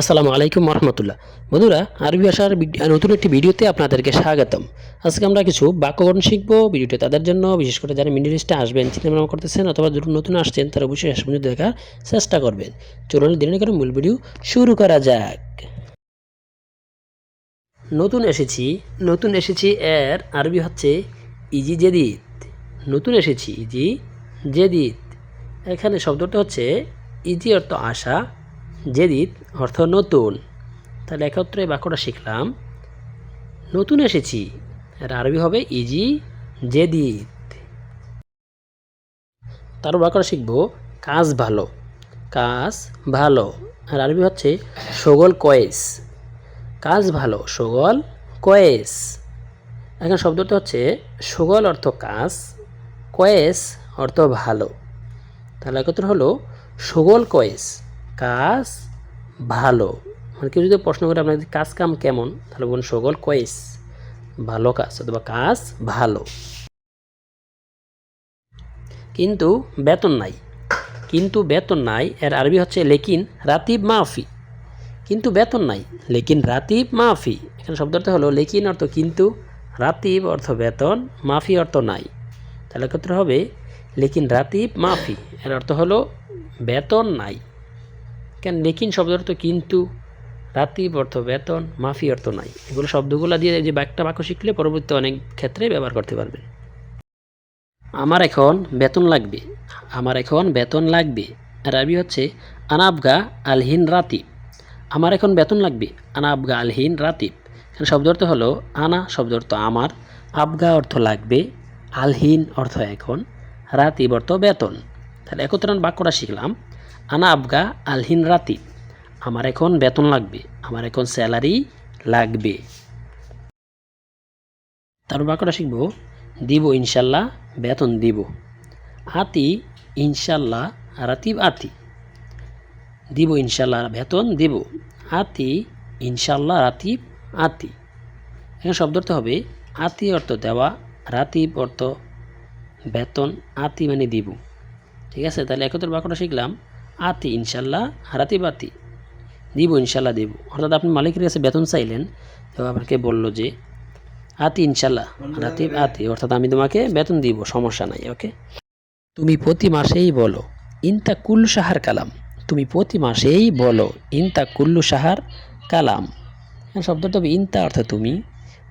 আসসালামু আলাইকুম রহমতুল্লাহ বন্ধুরা, আরবি ভাষার নতুন একটি ভিডিওতে আপনাদেরকে স্বাগতম। আজকে আমরা কিছু বাক্যগঠন শিখব। ভিডিওটি তাদের জন্য, বিশেষ করে যারা মিডিল লিস্টে আসবেন চিন্তা করতেছেন অথবা যারা নতুন আসছেন, তারা অবশ্যই শেষ পর্যন্ত দেখার চেষ্টা করবেন। চলুন দিনে করে মূল ভিডিও শুরু করা যাক। নতুন এসেছি নতুন এসেছি এর আরবি হচ্ছে ইজি জেদিদ। নতুন এসেছি, ইজি জেদিদ। এখানে শব্দটা হচ্ছে ইজি অর্থ আশা জেদিদ অর্থ নতুন। তাহলে একত্রে বাক্যটা শিখলাম। নতুন এসেছি। এর আরবি হবে ইজি জেদিদ তার বাক্যটা শিখব, কাজ ভালো। কাজ ভালো। আর আরবি হচ্ছে সগল কয়েস। কাজ ভালো, সগল কয়েস। এখন শব্দটা হচ্ছে সগল অর্থ কাজ, কয়েস অর্থ ভালো। তাহলে একত্র হলো সগল কয়েস। কাজ ভালো। মানে কেউ যদি প্রশ্ন করে আপনাদের কাজ কাম কেমন? তাহলে বলুন, সগল কয়েস, ভালো কাজ অথবা কাজ ভালো। কিন্তু বেতন নাই। কিন্তু বেতন নাই, এর আরবি হচ্ছে লেকিন রাতিব মাফি। কিন্তু বেতন নাই, লেকিন রাতিব মাফি। এখানে শব্দ শব্দটা হলো লেকিন অর্থ কিন্তু, রাতিব অর্থ বেতন, মাফি অর্থ নাই। তাহলে ক্ষেত্রে হবে লেকিন রাতিব মাফি। এর অর্থ হলো বেতন নাই। কেন? লেকিন শব্দ অর্থ কিন্তু রাতিব অর্থ বেতন, মাফি অর্থ নাই। এগুলো শব্দগুলো দিয়ে যে একটা বাক্য শিখলে পরবর্তী অনেক ক্ষেত্রে ব্যবহার করতে পারবেন। আমার এখন বেতন লাগবে। আমার এখন বেতন লাগবে। আরবি হচ্ছে আনাবগা আলহিন রাতিব। আমার এখন বেতন লাগবে। আনা আবগা আলহিন রাতিব। এখানে শব্দ অর্থ হলো, আনা শব্দ অর্থ আমার। আবগা অর্থ লাগবে। আলহিন অর্থ এখন। রাতিব অর্থ বেতন। তাহলে একত্রান বাক্যটা শিখলাম। আনা আবগা আলহিন রাতিব আমার এখন বেতন লাগবে, আমার এখন স্যালারি লাগবে। তারপর বাক্যটা শিখব, দিব ইনশাল্লাহ, বেতন দিব। আতি, ইনশাল্লাহ রাতিব আতি। দিব ইনশাল্লাহ, বেতন দিব। আতি, ইনশাল্লাহ রাতিব আতি। এখানে শব্দ অর্থ হবে, আতি অর্থ দেওয়া রাতিব অর্থ বেতন, আতি মানে দিব। ঠিক আছে? তাহলে একত্র বাক্যটা শিখলাম। আতি, ইনশাল্লাহ রাতিব আতি দিব, ইনশাল্লাহ দেব। অর্থাৎ আপনি মালিকের কাছে বেতন চাইলেন, তো আপনাকে বলল যে, আতি, ইনশাল্লাহ রাতিব আতি, অর্থাৎ আমি তোমাকে বেতন দিব, সমস্যা নাই, ওকে? তুমি প্রতি মাসেই বলো, ইনতা কুল্লু সাহার কালাম। তুমি প্রতি মাসেই বলো, ইনতা কুল্লু সাহার কালাম। শব্দটা হবে ইনতা অর্থ তুমি,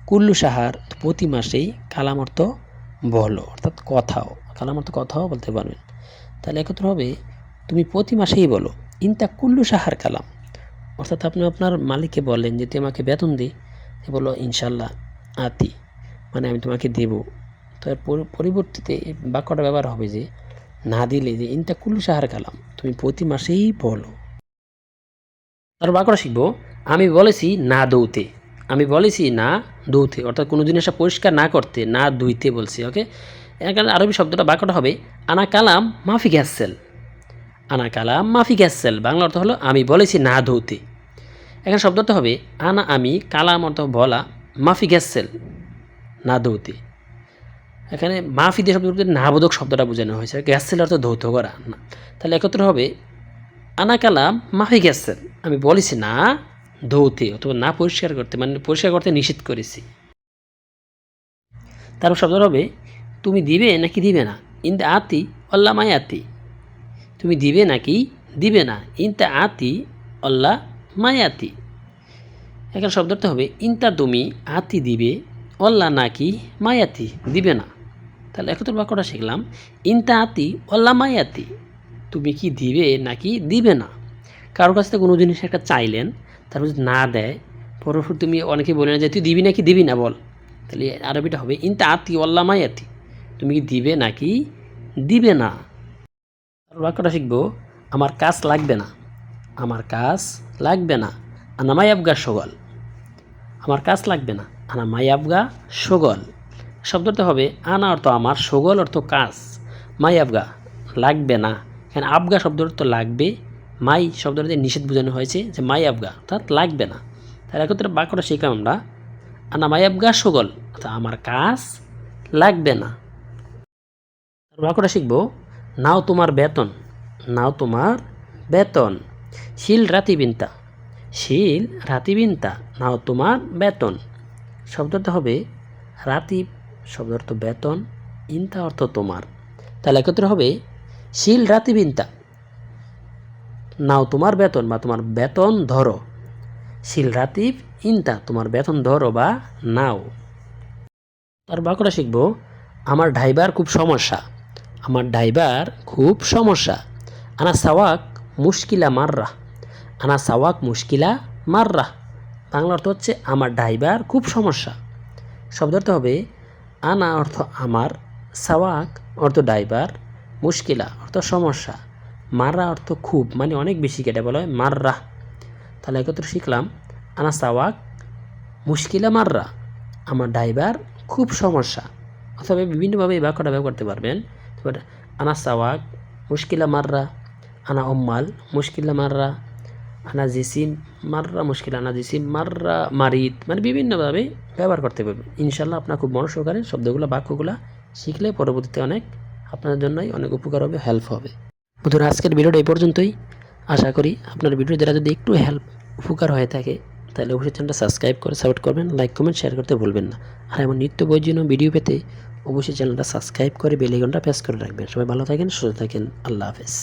কুল্লু সাহার প্রতি মাসেই কালাম অর্থ বলো, অর্থাৎ কথাও। কালাম অর্থ কথাও বলতে পারবেন। তাহলে একত্র হবে তুমি প্রতি মাসেই বলো, ইনতা কুল্লু সাহার কালাম। অর্থাৎ আপনি আপনার মালিককে বলেন যে, তুই আমাকে বেতন দে। সে বলল ইনশাল্লাহ আতি মানে আমি তোমাকে দেব। তো এর পরি- পরিবর্তিতে বাক্যটা ব্যবহার হবে যে, না দিলে যে ইনটা কুল্লু সাহার কালাম, তুমি প্রতি মাসেই বলো। তার বাক্যটা শিখব, আমি বলেছি না দৌতে। আমি বলেছি না দৌতে, অর্থাৎ কোনো জিনিসটা পরিষ্কার না করতে, না ধুইতে বলছি, ওকে? এখানে আরবি শব্দটা বাক্যটা হবে, আনা কালাম মাফি গ্যাসেল আনা কালাম মাফি গ্যাসেল। বাংলা অর্থ হলো আমি বলেছি না ধৌতে। এখানে শব্দটা হবে আনা আমি কালাম অর্থ বলা, মাফি গ্যাসেল, না ধৌতে। এখানে মাফি দিয়ে শব্দ নাবোধক শব্দটা বোঝানো হয়েছে। গ্যাসেল অর্থ ধৌত করা, না। তাহলে একত্র হবে আনা কালাম মাফি গ্যাসেল, আমি বলেছি না ধৌতে, অথবা না পরিষ্কার করতে মানে পরিষ্কার করতে নিষেধ করেছি। তারপর শব্দ হবে, তুমি দিবে নাকি দিবে না? ইন্দা আতি অল্লা মাই আতি তুমি দিবে নাকি? দিবে না। ইনতা আতি অল্লা মায়াতি। এখানে শব্দটা হবে, ইনতা তুমি আতি দিবে, অল্লা নাকি মায়াতি। দিবে না। তাহলে একত্র বাক্যটা শিখলাম ইনতা আতি অল্লা মায়াতি। তুমি কি দিবে নাকি দিবে না? কারোর কাছ থেকে কোনো জিনিস একটা চাইলেন তারপর না দেয় পরবর্তী তুমি অনেকে বলে না যে, তুই দিবি নাকি দিবি না? বল। তাহলে আরবিটা হবে ইনতা আতি অল্লা মায়াতি। তুমি কি দিবে নাকি দিবে না? বাক্যটা শিখব, আমার কাজ লাগবে না। আমার কাজ লাগবে না। আনা মায়াবগা সগল। আমার কাজ লাগবে না। আনা মায়াবগা সগল। শব্দটা হবে, আনা অর্থ আমার, সগল অর্থ কাজ। মায়াবগা লাগবে না। এখানে আবগা শব্দ অর্থ লাগবে। মাই শব্দটা দিয়ে নিষেধ বোঝানো হয়েছে যে মাই আবগা, অর্থাৎ লাগবে না। তাহলে একত্রে বাক্যটা শিখলাম আমরা। আনা মায়াবগা সগল, অর্থাৎ আমার কাজ লাগবে না। বাক্যটা শিখব নাও তোমার বেতন, নাও তোমার বেতন। শিল রাতিবিন্তা শিল রাতিবিন্তা, নাও তোমার বেতন। শব্দটা হবে রাতিব, শব্দ অর্থ বেতন, ইন্তা অর্থ তোমার। তাহলে একত্রে হবে শিল রাতিবিন্তা, নাও তোমার বেতন বা তোমার বেতন ধরো। শিল রাতিব, ইনতা, তোমার বেতন ধরো বা নাও। তার বাক্যটা শিখব, আমার ড্রাইভার খুব সমস্যা। আমার ড্রাইভার খুব সমস্যা। আনা সাওয়াক মুশকিলা মাররা। আনা সাওয়াক মুশকিলা মাররা। বাংলা অর্থ হচ্ছে আমার ড্রাইভার খুব সমস্যা। শব্দ অর্থ হবে, আনা অর্থ আমার, সাওয়াক অর্থ ড্রাইভার, মুশকিলা অর্থ সমস্যা। মাররা অর্থ খুব মানে অনেক বেশি কেটে বলা হয় মাররা। তাহলে একত্রে শিখলাম, আনা সাওয়াক মুশকিলা মাররা। আমার ড্রাইভার খুব সমস্যা। অথবা বিভিন্নভাবে এই বাক্যটা ব্যবহার করতে পারবেন। তারপরে আনা সাওয়াক মুশকিলা মাররা আনা অম্মাল মুশকিলা মাররা আনা জিসিম মাররা মুশকিল আনা জিসিম মাররা মারিত মানে বিভিন্নভাবে ব্যবহার করতে পারবে ইনশাল্লাহ আপনার খুব মন সহকারে শব্দগুলো বাক্যগুলো শিখলে পরবর্তীতে অনেক আপনার জন্যই অনেক উপকার হবে হেল্প হবে বন্ধুরা আজকের ভিডিওটা এই পর্যন্তই আশা করি আপনার ভিডিও দ্বারা যদি একটু হেল্প উপকার হয়ে থাকে তাহলে অবশ্যই চ্যানেলটা সাবস্ক্রাইব করে সাপোর্ট করবেন লাইক কমেন্ট শেয়ার করতে ভুলবেন না আর এমন নিত্য প্রয়োজনীয় ভিডিও পেতে অবশ্যই চ্যানেলটা সাবস্ক্রাইব করে বেলাইকনটা প্রেস করে রাখবেন। সবাই ভালো থাকেন, সুস্থ থাকেন। আল্লাহ হাফেজ।